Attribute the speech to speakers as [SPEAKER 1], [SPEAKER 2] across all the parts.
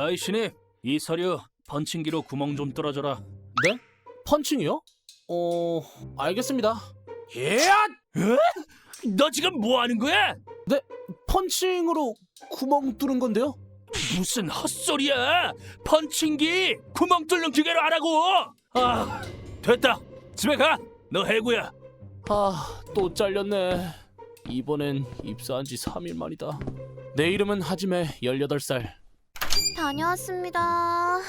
[SPEAKER 1] 아이 신입, 이 서류 펀칭기로 구멍 좀 뚫어줘라.
[SPEAKER 2] 네? 펀칭이요? 어, 알겠습니다.
[SPEAKER 1] 예? 너 지금 뭐 하는 거야?
[SPEAKER 2] 펀칭으로 구멍 뚫은 건데요?
[SPEAKER 1] 무슨 헛소리야? 펀칭기 구멍 뚫는 기계로 하라고. 아, 됐다. 집에 가. 너 해고야.
[SPEAKER 2] 아, 또 잘렸네. 이번엔 입사한 지 3일 만이다. 내 이름은 하지메 18살.
[SPEAKER 3] 다녀왔습니다. 으,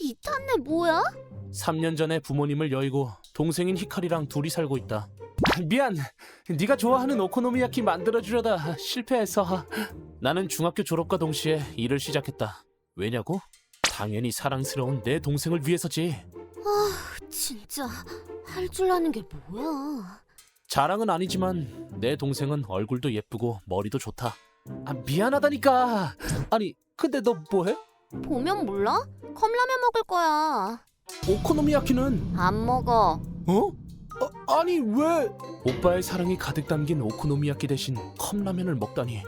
[SPEAKER 3] 이 탄내 뭐야?
[SPEAKER 2] 3년 전에 부모님을 여의고 동생인 히카리랑 둘이 살고 있다. 미안. 네가 좋아하는 오코노미야키 만들어 주려다 실패해서 나는 중학교 졸업과 동시에 일을 시작했다. 왜냐고? 당연히 사랑스러운 내 동생을 위해서지.
[SPEAKER 3] 진짜 할 줄 아는 게 뭐야?
[SPEAKER 2] 자랑은 아니지만 내 동생은 얼굴도 예쁘고 머리도 좋다. 아, 미안하다니까. 아니, 근데 너 뭐해?
[SPEAKER 3] 보면 몰라? 컵라면 먹을 거야.
[SPEAKER 2] 오코노미야키는
[SPEAKER 3] 안 먹어.
[SPEAKER 2] 어? 아, 아니 왜? 오빠의 사랑이 가득 담긴 오코노미야키 대신 컵라면을 먹다니.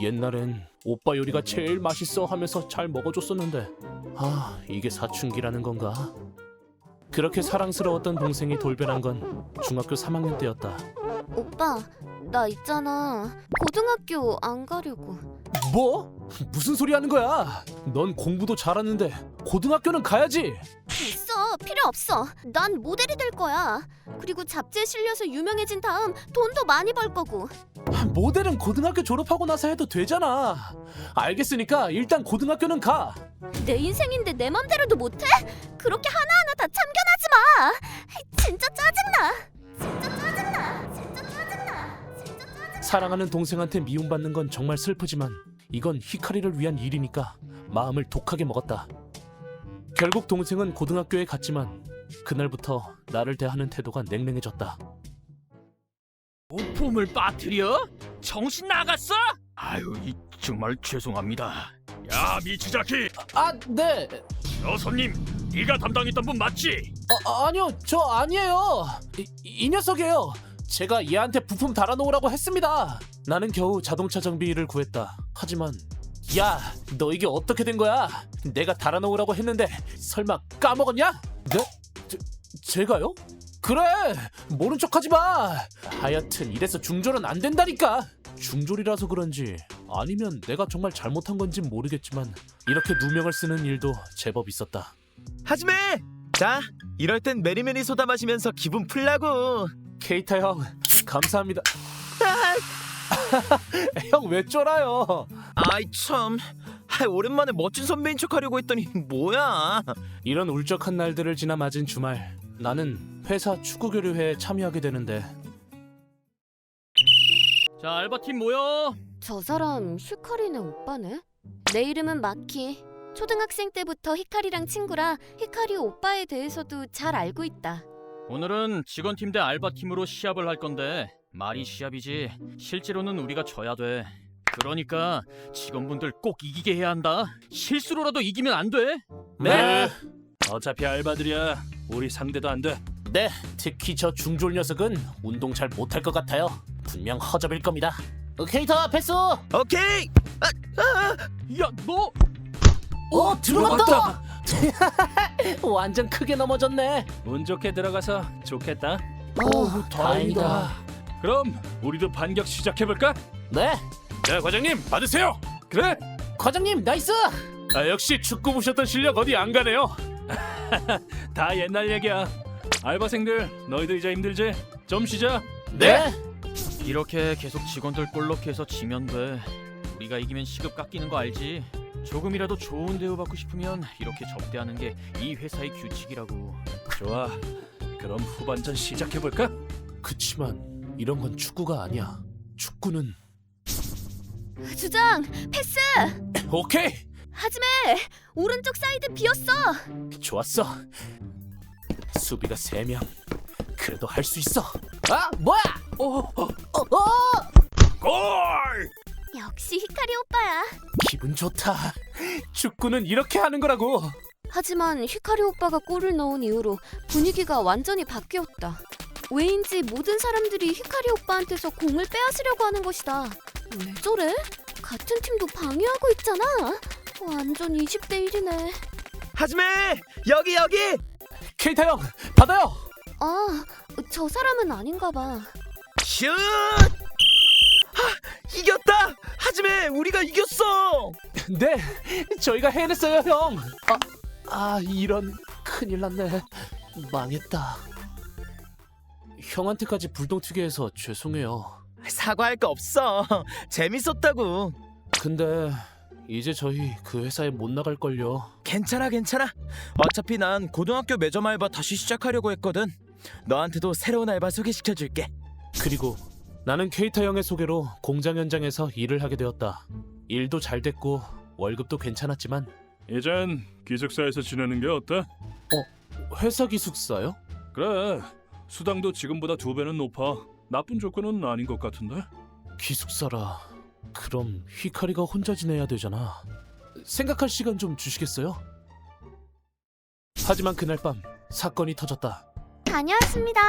[SPEAKER 2] 옛날엔 오빠 요리가 제일 맛있어 하면서 잘 먹어줬었는데 아 이게 사춘기라는 건가? 그렇게 사랑스러웠던 동생이 돌변한 건 중학교 3학년 때였다.
[SPEAKER 3] 오빠, 나 있잖아. 고등학교 안 가려고.
[SPEAKER 2] 뭐? 무슨 소리 하는 거야? 넌 공부도 잘하는데 고등학교는 가야지.
[SPEAKER 3] 됐어. 필요 없어. 난 모델이 될 거야. 그리고 잡지에 실려서 유명해진 다음 돈도 많이 벌 거고.
[SPEAKER 2] 모델은 고등학교 졸업하고 나서 해도 되잖아. 알겠으니까 일단 고등학교는 가.
[SPEAKER 3] 내 인생인데 내 맘대로도 못해? 그렇게 하나하나 다 참견하지 마.
[SPEAKER 2] 사랑하는 동생한테 미움받는 건 정말 슬프지만 이건 히카리를 위한 일이니까 마음을 독하게 먹었다. 결국 동생은 고등학교에 갔지만 그날부터 나를 대하는 태도가 냉랭해졌다.
[SPEAKER 1] 부품을 빠뜨려? 정신 나갔어? 아유, 이, 정말 죄송합니다. 야, 미치자키,
[SPEAKER 2] 아, 네.
[SPEAKER 1] 저 손님, 네가 담당했던 분 맞지?
[SPEAKER 2] 아, 아니요, 저 아니에요. 이, 이 녀석이에요. 제가 얘한테 부품 달아놓으라고 했습니다. 나는 겨우 자동차 일을 구했다. 하지만 야, 너 이게 어떻게 된 거야? 내가 달아놓으라고 했는데 설마 까먹었냐? 네? 제, 제가요? 그래, 모른 척하지 마. 하여튼 이래서 중졸은 안 된다니까. 중졸이라서 그런지 아니면 내가 정말 잘못한 건지 모르겠지만 이렇게 누명을 쓰는 일도 제법 있었다.
[SPEAKER 4] 하지메! 자, 이럴 땐 메리메리 소다 마시면서 기분 풀라고.
[SPEAKER 2] 케이타 형 감사합니다. 형 왜 쫄아요?
[SPEAKER 4] 아이 참, 아, 오랜만에 멋진 선배인 척하려고 했더니 뭐야?
[SPEAKER 2] 이런 울적한 날들을 지나 맞은 주말 나는 회사 축구 교류회에 참여하게 되는데
[SPEAKER 1] 자, 알바팀 모여.
[SPEAKER 3] 저 사람 히카리네 오빠네? 내 이름은 마키. 초등학생 때부터 히카리랑 친구라 히카리 오빠에 대해서도 잘 알고 있다.
[SPEAKER 5] 오늘은 직원팀 대 알바팀으로 시합을 할 건데 말이 시합이지 실제로는 우리가 져야 돼. 그러니까 직원분들 꼭 이기게 해야 한다. 실수로라도 이기면 안 돼.
[SPEAKER 1] 네. 어차피 알바들이야. 우리 상대도 안 돼.
[SPEAKER 2] 네 특히 저 중졸 녀석은 운동 잘 못할 것 같아요. 분명 허접일 겁니다. 어, 케이타 패스! 어
[SPEAKER 4] 오케이.
[SPEAKER 5] 야, 너
[SPEAKER 2] 들어갔다! 완전 크게 넘어졌네.
[SPEAKER 1] 운 좋게 들어가서 좋겠다.
[SPEAKER 2] 오 다행이다.
[SPEAKER 1] 그럼 우리도 반격 시작해 볼까?
[SPEAKER 2] 네
[SPEAKER 1] 자, 과장님 받으세요. 그래.
[SPEAKER 2] 과장님 나이스!
[SPEAKER 1] 아, 역시 축구 보셨던 실력 어디 안 가네요. 다 옛날 얘기야. 알바생들 너희들 이제 힘들지? 좀 쉬자.
[SPEAKER 2] 네.
[SPEAKER 5] 이렇게 계속 직원들 꼴 넣게 해서 지면 돼. 우리가 이기면 시급 깎이는 거 알지? 조금이라도 좋은 대우 받고 싶으면 이렇게 접대하는 게 이 회사의 규칙이라고.
[SPEAKER 1] 좋아. 그럼 후반전 시작해 볼까?
[SPEAKER 2] 그치만 이런 건 축구가 아니야. 축구는
[SPEAKER 3] 주장 패스.
[SPEAKER 2] 오케이
[SPEAKER 3] 하지메 오른쪽 사이드 비었어.
[SPEAKER 2] 좋았어. 수비가 세 명. 그래도 할 수 있어. 아 뭐야? 어, 어, 어, 어!
[SPEAKER 1] 골!
[SPEAKER 3] 역시 히카리 오빠야.
[SPEAKER 2] 기분 좋다. 축구는 이렇게 하는 거라고.
[SPEAKER 3] 하지만 히카리 오빠가 골을 넣은 이후로 분위기가 완전히 바뀌었다. 왜인지 모든 사람들이 히카리 오빠한테서 공을 빼앗으려고 하는 것이다. 왜 저래? 같은 팀도 방해하고 있잖아. 완전 20대 1이네.
[SPEAKER 4] 하지메 여기 여기
[SPEAKER 2] 케이타 형 받아요.
[SPEAKER 3] 아, 저 사람은 아닌가 봐.
[SPEAKER 4] 슛 하, 이겼다 하지메 우리가 이겼어
[SPEAKER 2] 네, 저희가 해냈어요, 형. 아, 아 이런 큰일 났네. 망했다. 형한테까지 불똥 튀게 해서 죄송해요.
[SPEAKER 4] 사과할 거 없어 재밌었다고
[SPEAKER 2] 근데 이제 저희 그 회사에 못 나갈 걸요.
[SPEAKER 4] 괜찮아 괜찮아 어차피 난 고등학교 매점 알바 다시 시작하려고 했거든 너한테도 새로운 알바 소개시켜줄게
[SPEAKER 2] 그리고 나는 케이타 형의 소개로 공장 현장에서 일을 하게 되었다. 일도 잘 됐고 월급도 괜찮았지만
[SPEAKER 1] 이젠 기숙사에서 지내는 게 어때?
[SPEAKER 2] 회사 기숙사요?
[SPEAKER 1] 그래 수당도 지금보다 두 배는 높아 나쁜 조건은 아닌 것 같은데
[SPEAKER 2] 기숙사라. 그럼 히카리가 혼자 지내야 되잖아. 생각할 시간 좀 주시겠어요? 하지만 그날 밤 사건이 터졌다.
[SPEAKER 3] 다녀왔습니다.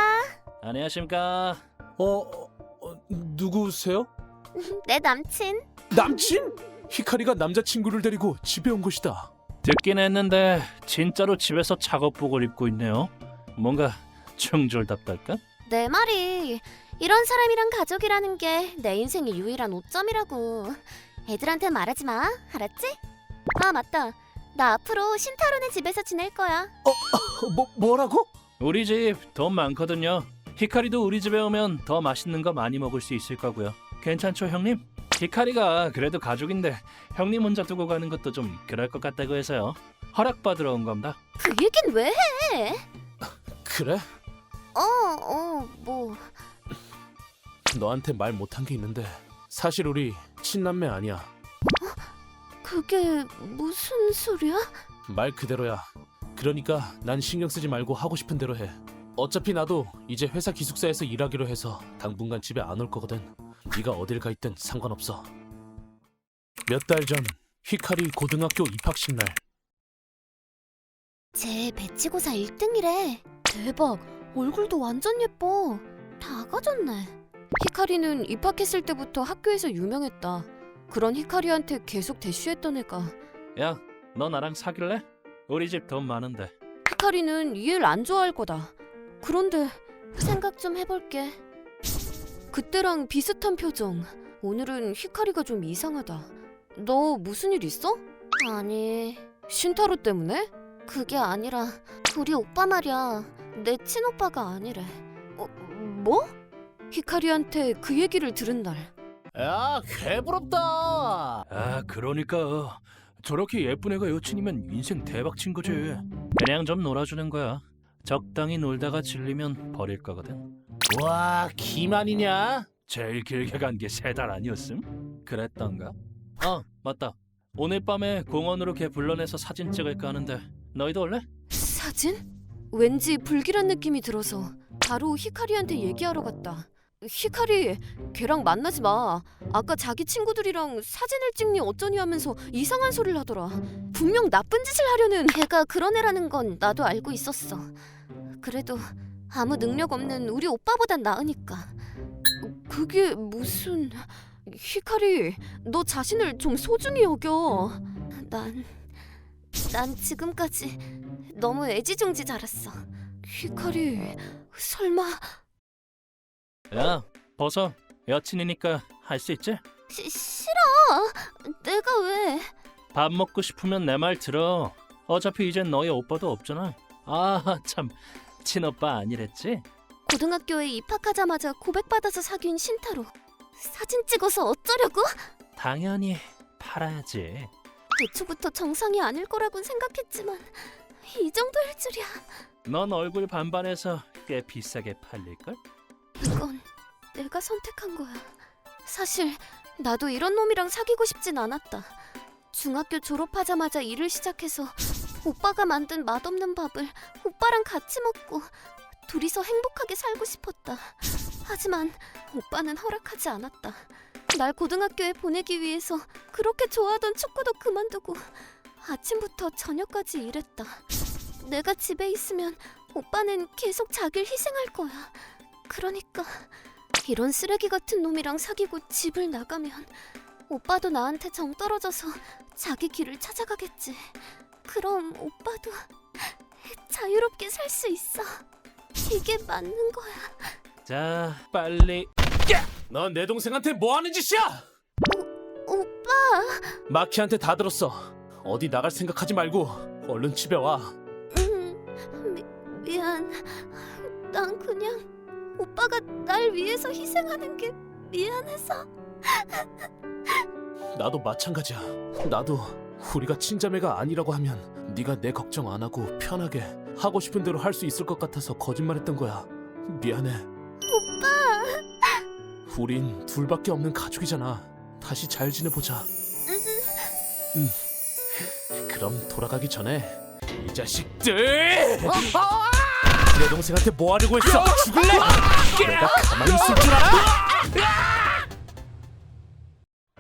[SPEAKER 1] 안녕하십니까
[SPEAKER 2] 어, 어 누구세요?
[SPEAKER 3] 내 남친.
[SPEAKER 2] 남친? 히카리가 남자친구를 데리고 집에 온 것이다.
[SPEAKER 1] 듣긴 했는데 진짜로 집에서 작업복을 입고 있네요 뭔가 충졸답달까?
[SPEAKER 3] 내 말이 이런 사람이랑 가족이라는 게 내 인생의 유일한 오점이라고. 애들한테 말하지 마. 알았지? 아, 맞다. 나 앞으로 신타로네 집에서 지낼 거야.
[SPEAKER 2] 어, 뭐 뭐라고?
[SPEAKER 1] 우리 집 돈 많거든요 히카리도 우리 집에 오면 더 맛있는 거 많이 먹을 수 있을 거고요 괜찮죠 형님? 히카리가 그래도 가족인데 형님 혼자 두고 가는 것도 좀 그럴 것 같다고 해서요 허락받으러 온 겁니다
[SPEAKER 3] 그 얘긴 왜 해?
[SPEAKER 2] 그래?
[SPEAKER 3] 어, 어, 뭐.
[SPEAKER 2] 너한테 말 못한 게 있는데 사실 우리 친남매 아니야.
[SPEAKER 3] 그게 무슨 소리야?
[SPEAKER 2] 말 그대로야. 그러니까 난 신경 쓰지 말고 하고 싶은 대로 해. 어차피 나도 이제 회사 기숙사에서 일하기로 해서 당분간 집에 안 올 거거든. 네가 어딜 가 있든 상관없어. 몇 달 전 히카리 고등학교 입학식 날
[SPEAKER 3] 쟤 배치고사 1등이래. 대박. 얼굴도 완전 예뻐. 다 가졌네. 히카리는 입학했을 때부터 학교에서 유명했다. 그런 히카리한테 계속 대쉬했던 애가
[SPEAKER 1] 야 너 나랑 사귈래? 우리 집 돈 많은데
[SPEAKER 3] 히카리는 이 일 안 좋아할 거다. 그런데 생각 좀 해볼게. 그때랑 비슷한 표정. 오늘은 히카리가 좀 이상하다. 너 무슨 일 있어? 아니, 신타로 때문에? 그게 아니라 우리 오빠 말이야. 내 친오빠가 아니래. 어, 뭐? 히카리한테 그 얘기를 들은 날.
[SPEAKER 2] 야 개부럽다.
[SPEAKER 1] 아 그러니까 저렇게 예쁜 애가 여친이면 인생 대박 친 거지 그냥 좀 놀아주는 거야 적당히 놀다가 질리면 버릴 거거든
[SPEAKER 2] 와 기만이냐?
[SPEAKER 1] 제일 길게 간 게 세 달 아니었음? 그랬던가? 아 맞다 오늘 밤에 공원으로 걔 불러내서 사진 찍을까 하는데 너희도 올래?
[SPEAKER 3] 사진? 왠지 불길한 느낌이 들어서 바로 히카리한테 얘기하러 갔다. 히카리, 걔랑 만나지 마. 아까 자기 친구들이랑 사진을 찍니 어쩌니 하면서 이상한 소리를 하더라. 분명 나쁜 짓을 하려는 걔가 그런 애라는 건 나도 알고 있었어. 그래도 아무 능력 없는 우리 오빠보단 나으니까. 그게 무슨... 히카리, 너 자신을 좀 소중히 여겨. 난... 난 지금까지 너무 애지중지 자랐어. 히카리, 설마
[SPEAKER 1] 야 벗어 여친이니까 할 수 있지?
[SPEAKER 3] 시, 싫어. 내가 왜?
[SPEAKER 1] 밥 먹고 싶으면 내 말 들어 어차피 이젠 너희 오빠도 없잖아 아 참 친오빠 아니랬지?
[SPEAKER 3] 고등학교에 입학하자마자 고백받아서 사귄 신타로. 사진 찍어서 어쩌려고?
[SPEAKER 1] 당연히 팔아야지
[SPEAKER 3] 애초부터 정상이 아닐 거라곤 생각했지만 이 정도일 줄이야.
[SPEAKER 1] 넌 얼굴 반반해서 꽤 비싸게 팔릴걸?
[SPEAKER 3] 이건 내가 선택한 거야. 사실 나도 이런 놈이랑 사귀고 싶진 않았다. 중학교 졸업하자마자 일을 시작해서 오빠가 만든 맛없는 밥을 오빠랑 같이 먹고 둘이서 행복하게 살고 싶었다. 하지만 오빠는 허락하지 않았다. 날 고등학교에 보내기 위해서 그렇게 좋아하던 축구도 그만두고 아침부터 저녁까지 일했다. 내가 집에 있으면 오빠는 계속 자기를 희생할 거야. 그러니까 이런 쓰레기 같은 놈이랑 사귀고 집을 나가면 오빠도 나한테 정 떨어져서 자기 길을 찾아가겠지. 그럼 오빠도 자유롭게 살 수 있어. 이게 맞는 거야.
[SPEAKER 1] 자, 빨리
[SPEAKER 2] 넌내 동생한테 뭐 하는 짓이야?
[SPEAKER 3] 오빠,
[SPEAKER 2] 마키한테 다 들었어. 어디 나갈 생각하지 말고 얼른 집에 와.
[SPEAKER 3] 음, 미, 미안. 난 그냥 오빠가 날 위해서 희생하는 게 미안해서.
[SPEAKER 2] 나도 마찬가지야. 나도 우리가 친자매가 아니라고 하면 네가 내 걱정 안 하고 편하게 하고 싶은 대로 할 수 있을 것 같아서 거짓말했던 거야. 미안해.
[SPEAKER 3] 오빠,
[SPEAKER 2] 우린 둘밖에 없는 가족이잖아. 다시 잘 지내보자. 음. 그럼 돌아가기 전에 이 자식들 내 동생한테 뭐 하려고 했어? 죽을래? 내가 가만히 있을 줄 알아?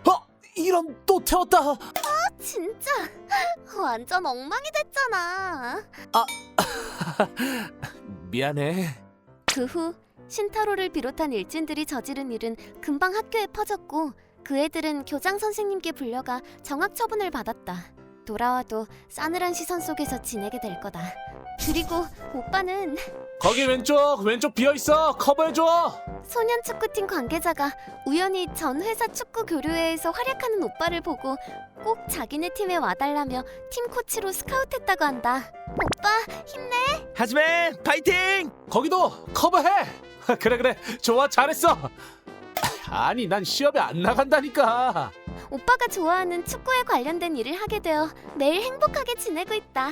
[SPEAKER 2] 어? 이런 또 태웠다.
[SPEAKER 3] 진짜 완전 엉망이 됐잖아.
[SPEAKER 2] 미안해.
[SPEAKER 3] 그 후 신타로를 비롯한 일진들이 저지른 일은 금방 학교에 퍼졌고 그 애들은 교장 선생님께 불려가 정학 처분을 받았다. 돌아와도 싸늘한 시선 속에서 지내게 될 거다. 그리고 오빠는
[SPEAKER 2] 거기 왼쪽 왼쪽 비어 있어. 커버해줘.
[SPEAKER 3] 소년 축구팀 관계자가 우연히 전 회사 축구 교류회에서 활약하는 오빠를 보고 꼭 자기네 팀에 와달라며 팀 코치로 스카우트했다고 한다. 오빠 힘내.
[SPEAKER 4] 하지매 파이팅!
[SPEAKER 2] 거기도 커버해. 그래 그래 좋아 잘했어. 아니 난 시합에 안 나간다니까.
[SPEAKER 3] 오빠가 좋아하는 축구에 관련된 일을 하게 되어 매일 행복하게 지내고 있다.